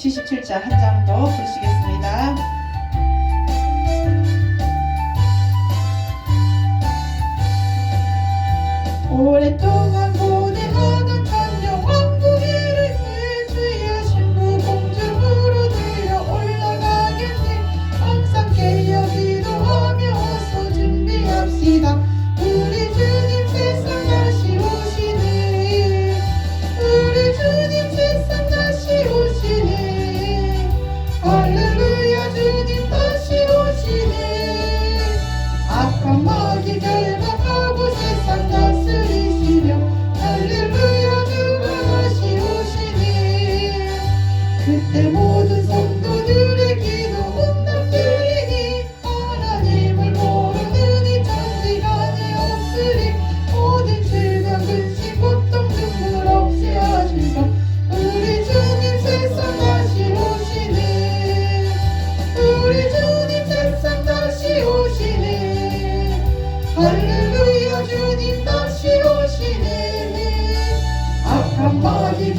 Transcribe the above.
77자 한 장 더 보시겠습니다. 오랫동안 somebody